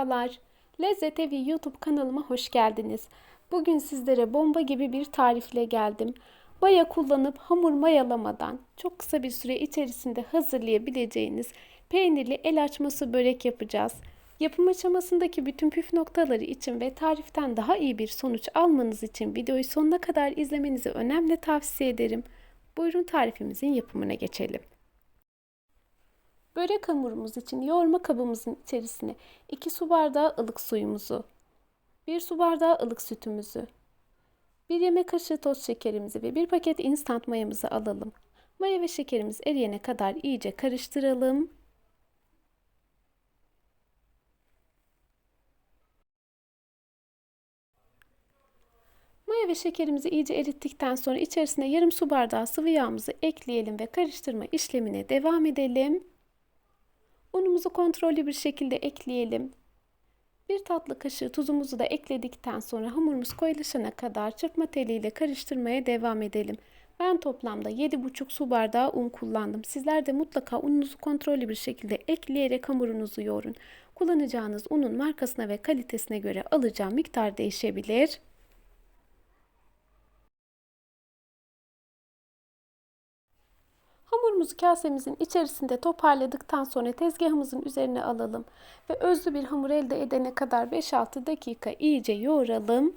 Merhabalar. Lezzet Evi YouTube kanalıma hoş geldiniz. Bugün sizlere bomba gibi bir tarifle geldim. Maya kullanıp hamur mayalamadan çok kısa bir süre içerisinde hazırlayabileceğiniz peynirli el açması börek yapacağız. Yapım aşamasındaki bütün püf noktaları için ve tariften daha iyi bir sonuç almanız için videoyu sonuna kadar izlemenizi önemli tavsiye ederim. Buyurun tarifimizin yapımına geçelim. Börek hamurumuz için yoğurma kabımızın içerisine 2 su bardağı ılık suyumuzu, 1 su bardağı ılık sütümüzü, 1 yemek kaşığı toz şekerimizi ve 1 paket instant mayamızı alalım. Maya ve şekerimiz eriyene kadar iyice karıştıralım. Maya ve şekerimizi iyice erittikten sonra içerisine yarım su bardağı sıvı yağımızı ekleyelim ve karıştırma işlemine devam edelim. Unumuzu kontrollü bir şekilde ekleyelim. Bir tatlı kaşığı tuzumuzu da ekledikten sonra hamurumuz koyulaşana kadar çırpma teliyle karıştırmaya devam edelim. Ben toplamda 7,5 su bardağı un kullandım. Sizler de mutlaka ununuzu kontrollü bir şekilde ekleyerek hamurunuzu yoğurun. Kullanacağınız unun markasına ve kalitesine göre alacağı miktar değişebilir. Hamurumuzu kasemizin içerisinde toparladıktan sonra tezgahımızın üzerine alalım ve özlü bir hamur elde edene kadar 5-6 dakika iyice yoğuralım.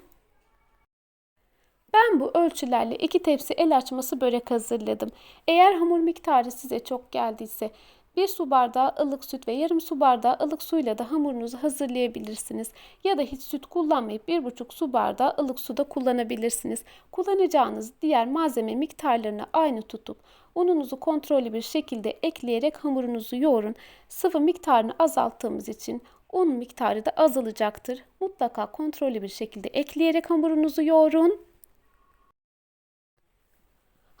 Ben bu ölçülerle 2 tepsi el açması börek hazırladım. Eğer hamur miktarı size çok geldiyse 1 su bardağı ılık süt ve yarım su bardağı ılık suyla da hamurunuzu hazırlayabilirsiniz. Ya da hiç süt kullanmayıp 1,5 su bardağı ılık suda kullanabilirsiniz. Kullanacağınız diğer malzeme miktarlarını aynı tutup ununuzu kontrollü bir şekilde ekleyerek hamurunuzu yoğurun. Sıvı miktarını azalttığımız için un miktarı da azalacaktır. Mutlaka kontrollü bir şekilde ekleyerek hamurunuzu yoğurun.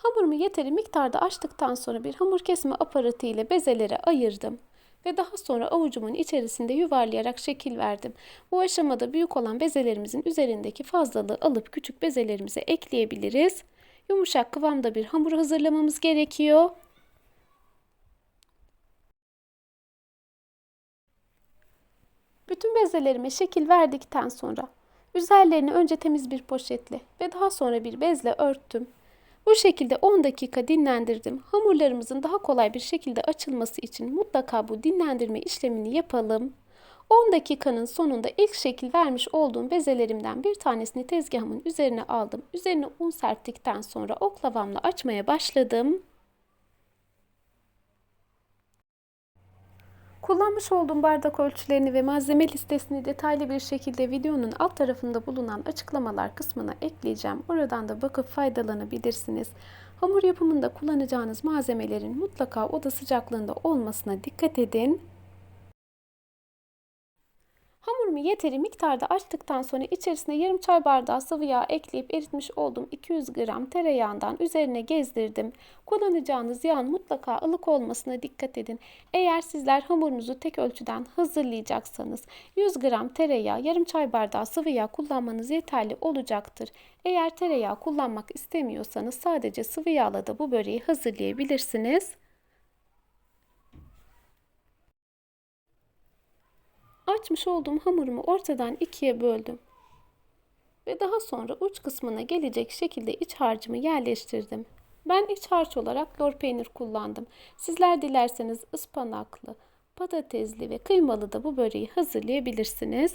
Hamurumu yeteri miktarda açtıktan sonra bir hamur kesme aparatı ile bezelere ayırdım ve daha sonra avucumun içerisinde yuvarlayarak şekil verdim. Bu aşamada büyük olan bezelerimizin üzerindeki fazlalığı alıp küçük bezelerimize ekleyebiliriz. Yumuşak kıvamda bir hamur hazırlamamız gerekiyor. Bütün bezelerime şekil verdikten sonra üzerlerini önce temiz bir poşetle ve daha sonra bir bezle örttüm. Bu şekilde 10 dakika dinlendirdim. Hamurlarımızın daha kolay bir şekilde açılması için mutlaka bu dinlendirme işlemini yapalım. 10 dakikanın sonunda ilk şekil vermiş olduğum bezelerimden bir tanesini tezgahımın üzerine aldım. Üzerine un serptikten sonra oklavamla açmaya başladım. Kullanmış olduğum bardak ölçülerini ve malzeme listesini detaylı bir şekilde videonun alt tarafında bulunan açıklamalar kısmına ekleyeceğim. Oradan da bakıp faydalanabilirsiniz. Hamur yapımında kullanacağınız malzemelerin mutlaka oda sıcaklığında olmasına dikkat edin. Hamurumu yeteri miktarda açtıktan sonra içerisine yarım çay bardağı sıvı yağ ekleyip eritmiş olduğum 200 gram tereyağından üzerine gezdirdim. Kullanacağınız yağın mutlaka ılık olmasına dikkat edin. Eğer sizler hamurunuzu tek ölçüden hazırlayacaksanız 100 gram tereyağı, yarım çay bardağı sıvı yağ kullanmanız yeterli olacaktır. Eğer tereyağı kullanmak istemiyorsanız sadece sıvı yağla da bu böreği hazırlayabilirsiniz. Açmış olduğum hamurumu ortadan ikiye böldüm. Ve daha sonra uç kısmına gelecek şekilde iç harcımı yerleştirdim. Ben iç harç olarak lor peynir kullandım. Sizler dilerseniz ıspanaklı, patatesli ve kıymalı da bu böreği hazırlayabilirsiniz.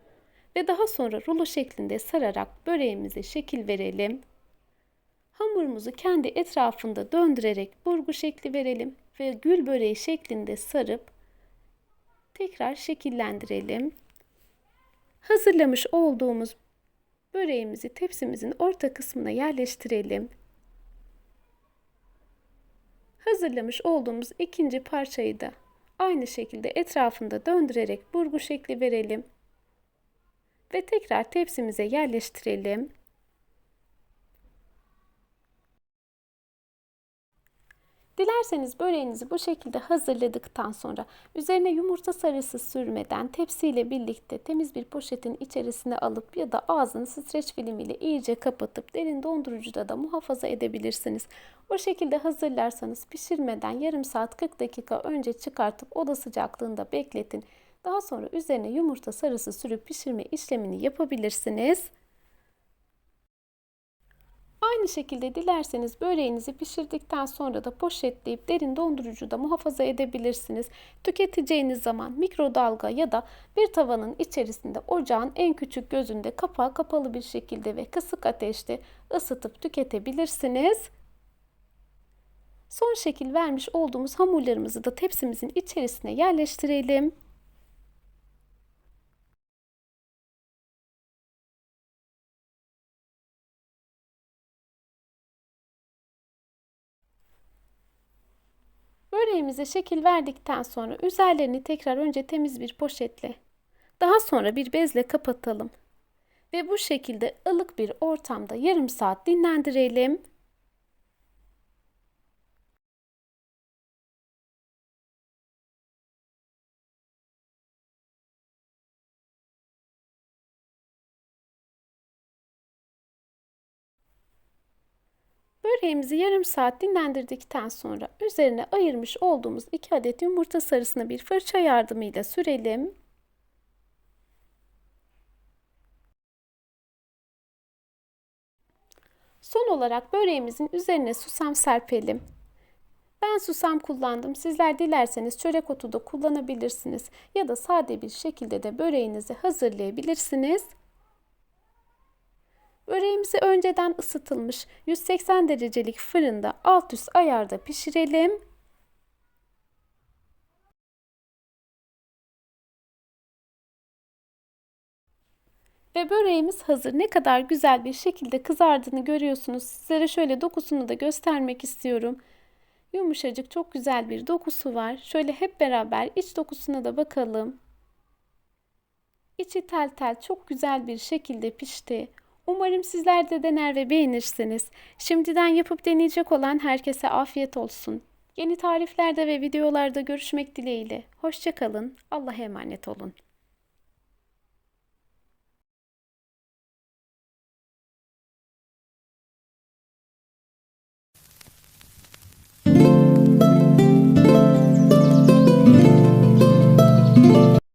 ve daha sonra rulo şeklinde sararak böreğimize şekil verelim. Hamurumuzu kendi etrafında döndürerek burgu şekli verelim ve gül böreği şeklinde sarıp tekrar şekillendirelim. Hazırlamış olduğumuz böreğimizi tepsimizin orta kısmına yerleştirelim. Hazırlamış olduğumuz ikinci parçayı da aynı şekilde etrafında döndürerek burgu şekli verelim ve tekrar tepsimize yerleştirelim. Dilerseniz böreğinizi bu şekilde hazırladıktan sonra üzerine yumurta sarısı sürmeden tepsiyle birlikte temiz bir poşetin içerisine alıp ya da ağzını streç film ile iyice kapatıp derin dondurucuda da muhafaza edebilirsiniz. O şekilde hazırlarsanız pişirmeden yarım saat 40 dakika önce çıkartıp oda sıcaklığında bekletin. Daha sonra üzerine yumurta sarısı sürüp pişirme işlemini yapabilirsiniz. Aynı şekilde dilerseniz böreğinizi pişirdikten sonra da poşetleyip derin dondurucuda muhafaza edebilirsiniz. Tüketeceğiniz zaman mikrodalga ya da bir tavanın içerisinde ocağın en küçük gözünde kapağı kapalı bir şekilde ve kısık ateşte ısıtıp tüketebilirsiniz. Son şekil vermiş olduğumuz hamurlarımızı da tepsimizin içerisine yerleştirelim. Böreğimize şekil verdikten sonra üzerlerini tekrar önce temiz bir poşetle, daha sonra bir bezle kapatalım. Ve bu şekilde ılık bir ortamda yarım saat dinlendirelim. Böreğimizi yarım saat dinlendirdikten sonra üzerine ayırmış olduğumuz 2 adet yumurta sarısını bir fırça yardımıyla sürelim. Son olarak böreğimizin üzerine susam serpelim. Ben susam kullandım. Sizler dilerseniz çörek otu da kullanabilirsiniz. Ya da sade bir şekilde de böreğinizi hazırlayabilirsiniz. Böreğimizi önceden ısıtılmış 180 derecelik fırında alt üst ayarda pişirelim. Ve böreğimiz hazır. Ne kadar güzel bir şekilde kızardığını görüyorsunuz. Sizlere şöyle dokusunu da göstermek istiyorum. Yumuşacık çok güzel bir dokusu var. Şöyle hep beraber iç dokusuna da bakalım. İçi tel tel çok güzel bir şekilde pişti. Umarım sizler de dener ve beğenirsiniz. Şimdiden yapıp deneyecek olan herkese afiyet olsun. Yeni tariflerde ve videolarda görüşmek dileğiyle. Hoşçakalın. Allah'a emanet olun.